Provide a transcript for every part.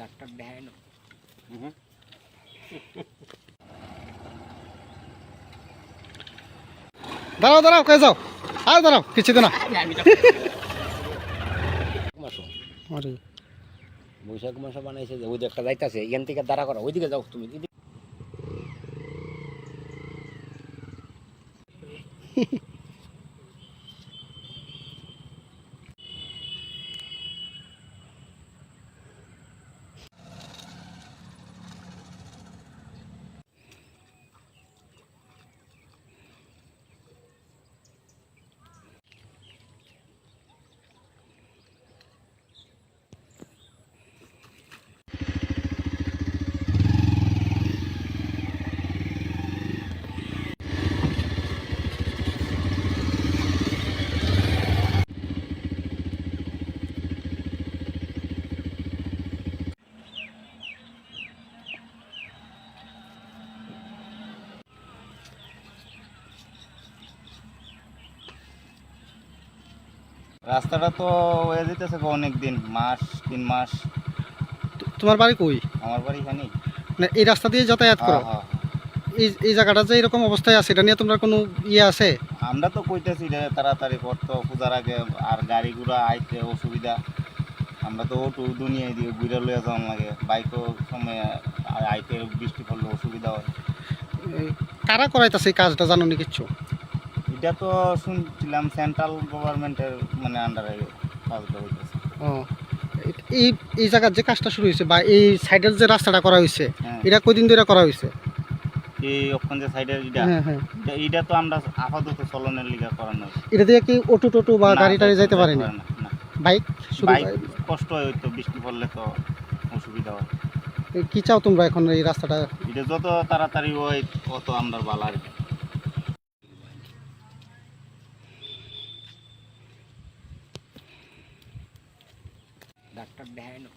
Doctor দেখায় না। দাঁড়াও দাঁড়াও কে যাও। আর দাঁড়াও কিছু না বৈশাখ মাসে। বানাইছে যে ওই একটা যাইতাছে এখান থেকে দাঁড়া করা ওইদিকে যাও তুমি রাস্তাটা তো হয়ে যেতেছে অনেক দিন মাস তিন মাস। তোমার বাড়ি কই? আমার বাড়ি এখানেই। না এই রাস্তা দিয়ে যাতায়াত করো। হ্যাঁ, হ্যাঁ। এই এই জায়গাটা যে এরকম অবস্থায় আছে এটা নিয়ে তোমরা কোনো ইয়ে আছে? আমরা তো কইতেছি যে তাড়াতাড়ি করতো পূজার আগে আর গাড়ি ঘোড়া আইতে অসুবিধা। আমরা তো ওটু দুনিয়ায় দিয়ে ঘুরে লইয়া যাওয়ার লাগে। বাইকও সময় আইতে বৃষ্টি পড়লে অসুবিধা হয়। কারা করাইতেছে এই কাজটা? জানো নি কিচ্ছু এটা তো শুনছিলাম সেন্ট্রাল গভর্নমেন্টের মানে আন্ডারে কাজটা হইতেছে। ও এই এই জায়গার যে কাজটা শুরু হয়েছে বা এই সাইডের যে রাস্তাটা করা হয়েছে হ্যাঁ। এটা কদিন ধরে করা হয়েছে? এই ওখান যে সাইডের এটা হ্যাঁ হ্যাঁ। এটা- তো আমরা আপাতত চলনের লিগা করানো। এটা দিয়ে কি অটো টোটো বা গাড়ি টাড়ি যাইতে পারে না, বাইক? বাইক। কষ্ট হয় তো বৃষ্টি পড়লে তো অসুবিধা হয়। কি চাও তোমরা এখন এই রাস্তাটা? এটা যত তাড়াতাড়ি হয় তত আমরা ভালো আর ডাক্তার দেখায় না।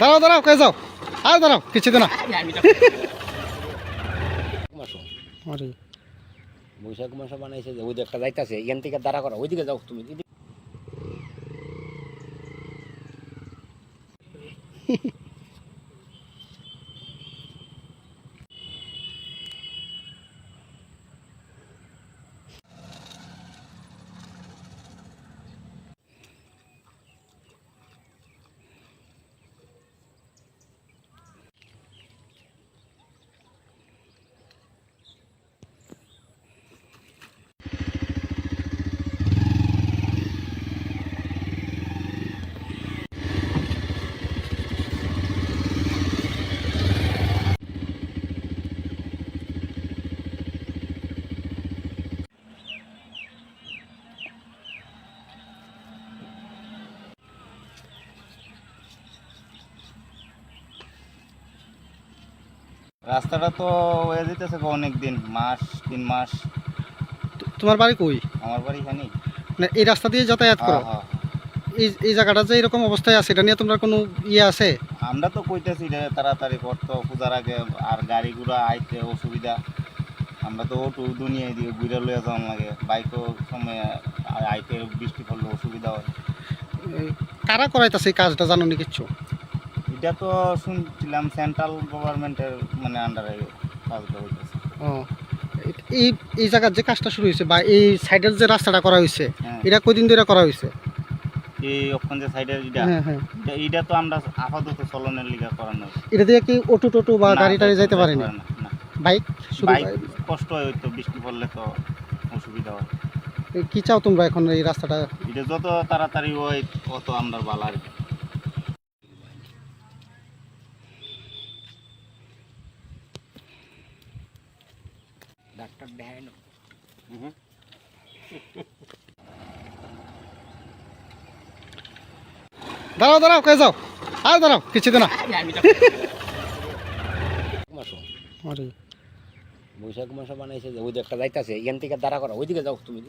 দাঁড়াও দাঁড়াও কে যাও? আর দাঁড়াও কিছু না। বৈশাখ মাস বানাইছে যে ওই একটা যাইতাছে এখান থেকে দাঁড়া করা ওইদিকে যাও তুমি রাস্তাটা তো হয়ে যেতেছে অনেক দিন মাস তিন মাস। তোমার বাড়ি কই? আমার বাড়ি এখানেই। না এই রাস্তা দিয়ে যাতায়াত করো? হ্যাঁ, হ্যাঁ। এই এই জায়গাটা যে এরকম অবস্থায় আছে এটা নিয়ে তোমরা কোনো ইয়ে আছে? আমরা তো কইতেছি যে তাড়াতাড়ি করতো পূজার আগে আর গাড়ি ঘোড়া আইতে অসুবিধা। আমরা তো ওটু দুনিয়ায় দিয়ে ঘুরে লইয়া যাওয়ার লাগে। বাইকও সময় আইতে বৃষ্টি পড়লে অসুবিধা হয়। কারা করাইতেছে এই কাজটা জানো নি কিচ্ছু এটা তো শুনছিলাম সেন্ট্রাল গভর্নমেন্টের মানে আন্ডারে কাজটা হইতেছে। ও এই এই জায়গার যে কাজটা শুরু হয়েছে বা এই সাইডের যে রাস্তাটা করা হয়েছে হ্যাঁ। এটা কদিন ধরে করা হয়েছে? এই ওখান যে সাইডের এটা হ্যাঁ হ্যাঁ। এটা- এটা তো আমরা আপাতত চলনের লিগা করানো। এটা দিয়ে কি অটো টোটো বা গাড়ি টাড়ি যাইতে পারে না, বাইক বাইক। কষ্ট হয় তো বৃষ্টি পড়লে তো অসুবিধা হয়। কি চাও তোমরা এখন এই রাস্তাটা? এটা যত তাড়াতাড়ি হয় তত আমরা ভালো আর কি। দেখায় না দাঁড়াও দাঁড়াও কে যাও? আর দাঁড়াও কিছু না আমি মাস আরে। বৈশাখ মাসে বানাইছে যে ওই একটা যাইতাছে এখান থেকে দাঁড়া করা ওইদিকে যাও তুমি